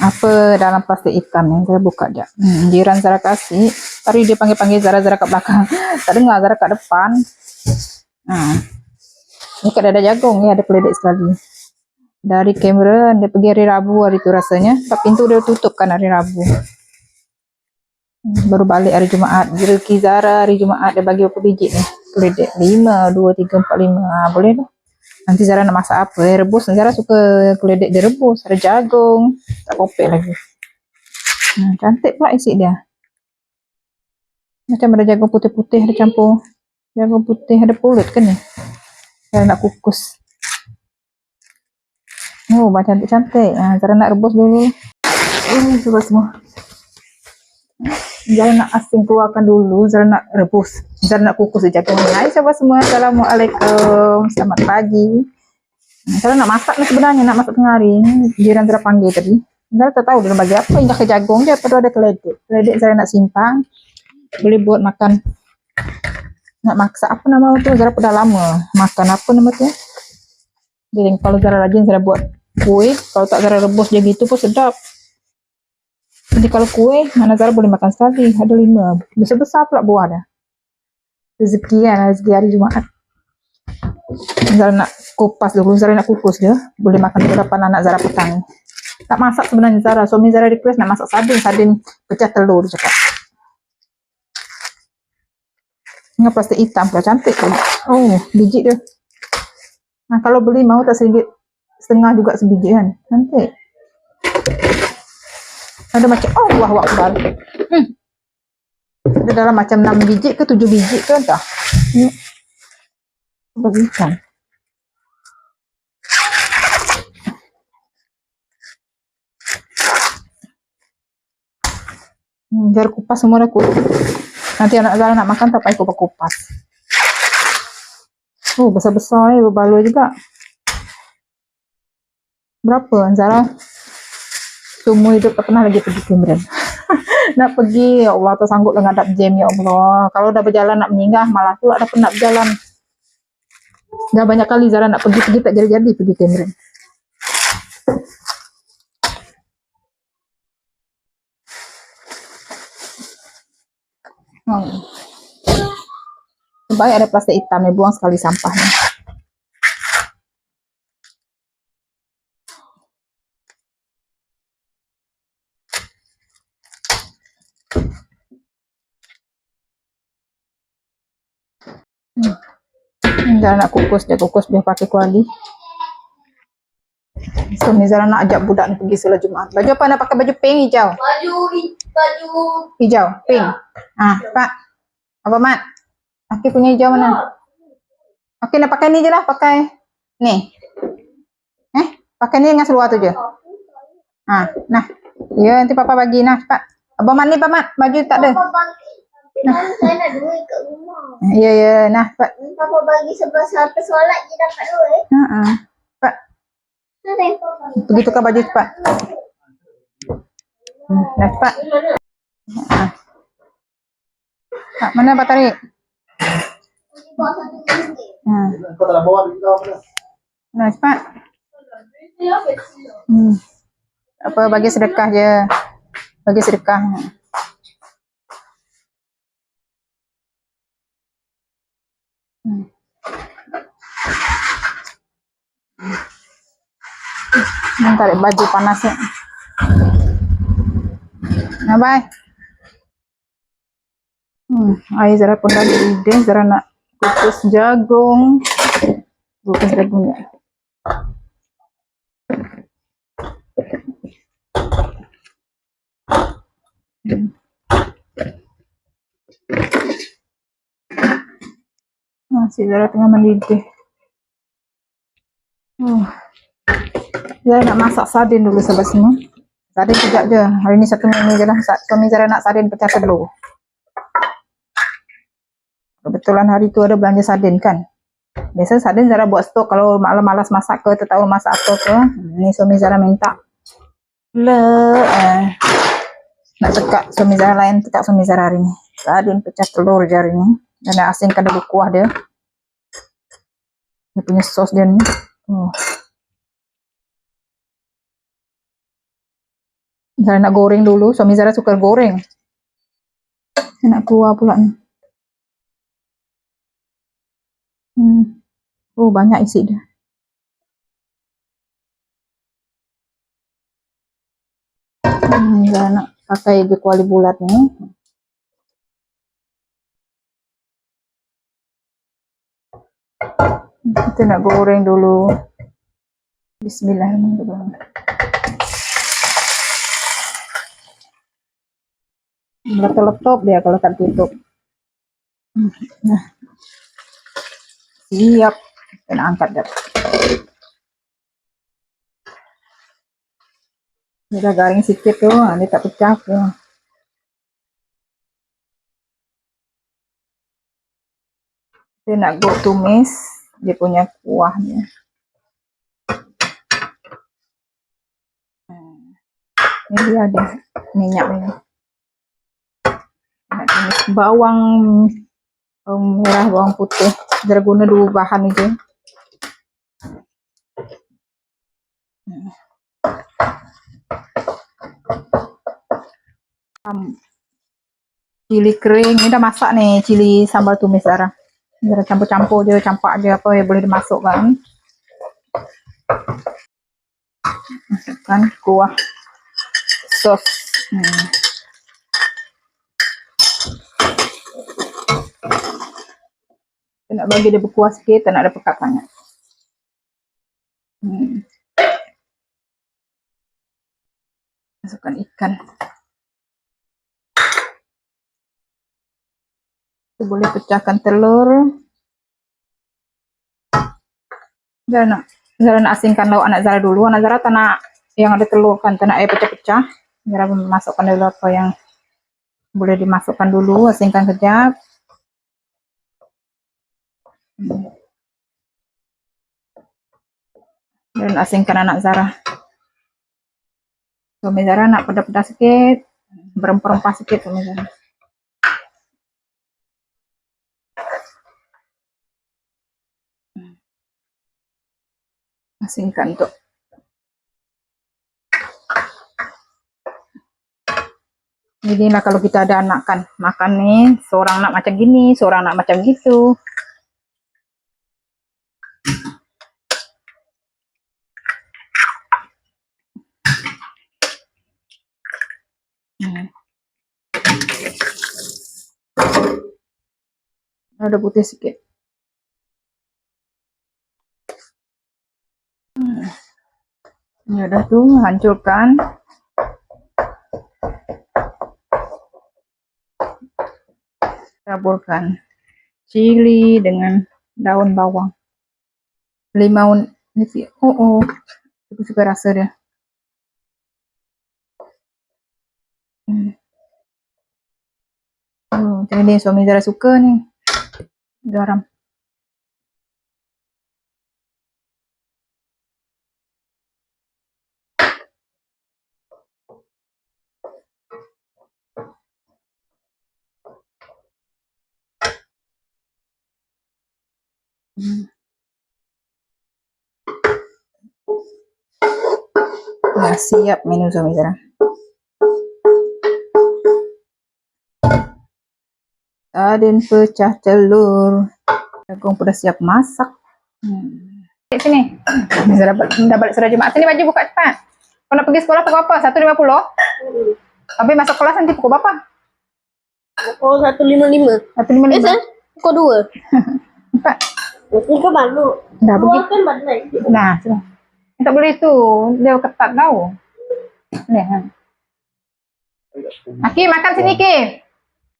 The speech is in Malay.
apa dalam plastik hitam ni Zara buka je hmm, jiran Zara kasih tadi dia panggil-panggil Zara Zara kat belakang. Tak dengar Zara kat depan. Ha. ni kat dada jagung ni ada keledek sekali. Dari kamera dia pergi hari Rabu hari tu rasanya. Sebab pintu dia tutup kan hari Rabu. Hmm, baru balik hari Jumaat. Rezeki Zara hari Jumaat dia bagi berapa biji ni. Keledek 5, 2, 3, 4, 5 ha, boleh tu Nanti Zara nak masak apa? Eh, rebus. Zara suka keledek dia rebus. Ada jagung. Tak kopek lagi. Hmm, cantik pula isi dia. Macam ada jagung putih-putih ada campur. Jagung putih ada pulut kan ni? Zara nak kukus. Oh, macam cantik-cantik. Ha, Zara nak rebus dulu. Oh, cuba semua. Zara nak asing keluarkan dulu. Zara nak rebus. Zara nak kukus ni. Hai sahabat semua. Assalamualaikum. Selamat pagi. Zara nak masak ni sebenarnya. Nak masak tengah hari. Jiran Zara panggil tadi. Zara tak tahu dia bagi apa. Indah ke jagung je. Perlu ada keledek. Keledek Zara nak simpan. Boleh buat makan. Nak masak apa nama tu. Zara pun dah lama. Makan apa nama tu. Jadi kalau Zara rajin Zara buat kuih. Kalau tak Zara rebus je gitu pun sedap. Jadi kalau kuih, mana Zara boleh makan sekali. Ada lima. Besar-besar pula buah dah. Rezeki kan, rezeki hari Jumaat. Zara nak kupas dulu, Zara nak kukus dia. Boleh makan beberapa anak Zara petang. Tak masak sebenarnya Zara. Suami Zara request nak masak sardin. Sardin pecah telur dia cakap. Ini plastik hitam pula cantik tu. Oh, biji dia. Nah, kalau beli mau tak sedikit setengah juga sebiji kan. Cantik. Ada macam, oh wah wah akbar. Hmm. Ada dalam macam 6 biji ke 7 biji ke entah. Hmm. Bagikan. Hmm, biar kupas semua dah kupas. Nanti anak Zara nak makan tak payah kupas kupas. Oh, besar-besar ya, berbaloi juga. Berapa Zara? Semua hidup tak pernah lagi pergi Cameron. nak pergi, ya Allah, tak sanggup dengan ngadap jam, ya Allah. Kalau dah berjalan nak meninggal, malah tu ada pernah berjalan. Dah banyak kali Zara nak pergi-pergi tak jadi-jadi pergi Cameron. Hmm. Baik ada plastik hitam ni, buang sekali sampahnya. Zara nak kukus dia, kukus dia pakai kuali. So, ni Zara nak ajak budak ni pergi solat Jumaat. Baju apa nak pakai baju pink hijau? Baju baju Hijau, pink. Ah, Pak. Apa Mat? Aki punya hijau mana? Okey nak pakai ni je lah, pakai ni. Eh, pakai ni dengan seluar tu je. Ah, nah. Ya, nanti papa bagi nah, cepat. Abang Mat ni, Pak Mat. Baju tak ada. Kan saya nak duit kat rumah. Ya, ya, nah, cepat. Papa bagi sebelah sampai solat je dapat duit. Ha. Mana yang papa? Pergi tukar baju cepat. Hmm, dah cepat. Ha. Tak, mana Pak Tarik? Satu ringgit. Ha. Kau tak nak bawa duit kau apa? Nah, cepat. Hmm. Apa bagi sedekah je. Bagi sedekah. Hmm. Hmm, tarik baju panas ni. Nah, bye. Hmm, air Zara pun dah hidung. Zara nak kukus jagung. Kukus jagung ya. Masih Zara tengah mendidih. Hmm. Zara nak masak sardin dulu sahabat semua. Sardin sekejap je. Hari ni satu menu je lah. Suami Zara nak sardin pecah telur. Kebetulan hari tu ada belanja sardin kan. Biasa sardin Zara buat stok kalau malam malas masak ke, tak tahu masak apa ke. Ni suami Zara minta. Le, eh. Nak tekak suami Zara lain, tekak suami Zara hari ni. Sardin pecah telur je hari ni. Dan nak asingkan dulu kuah dia. Dia punya sos dia ni. Oh. Zara nak goreng dulu. Suami Zara suka goreng. Saya nak kuah pula ni. Hmm. Oh, banyak isi dia. Hmm, Zara nak pakai je kuali bulat ni. Kita nak goreng dulu. Bismillahirrahmanirrahim. Meletup-letup dia kalau tak tutup. Nah. Siap. Kita nak angkat dia. Dia dah garing sikit tu. ah, Dia tak pecah tu. Kita nak go tumis dia punya kuahnya. Hmm. Ini dia ada minyak ni. Nak tumis bawang um, merah, bawang putih. Dia guna dua bahan itu. Um, cili kering, ni dah masak ni cili sambal tumis Zara. Zara campur-campur je, campak je apa yang boleh dimasukkan. Masukkan kuah sos. Hmm. Kita nak bagi dia berkuah sikit, tak nak ada pekat sangat. Hmm. Masukkan ikan. Kita boleh pecahkan telur. Zara nak, Zara nak asingkan lauk anak Zara dulu. Anak Zara tak nak yang ada telur kan, tak nak air pecah-pecah. Zara masukkan dulu apa yang boleh dimasukkan dulu, asingkan kejap. Dan asingkan anak Zara. Suami Zara nak pedas-pedas sikit, berempah-rempah sikit suami Zara. Asingkan untuk Inilah kalau kita ada anak kan, makan nih, seorang nak macam gini, seorang nak macam gitu. Hmm. Ada putih sedikit. Ya udah tuh, hancurkan. Taburkan cili dengan daun bawang. Limau nisi. Oh, oh. Aku suka rasa dia. Hmm. Oh, jadi suami Zara suka ni. Garam. Hmm. Nah, siap menu suami Zara. Aden pecah telur. Jagung sudah siap masak. Hmm. Sini. Balik, dah balik surat Jumaat. Sini baju buka cepat. Kau nak pergi sekolah pukul apa? 1.50? Habis masuk kelas nanti pukul berapa? Oh, satu lima lima. 1.55? Eh, pukul dua. Empat. Ini kan malu. Dah pergi. Kan. Nah, sudah. Tak boleh tu. Dia ketat tau. Ni. Aki, makan sini, Ki.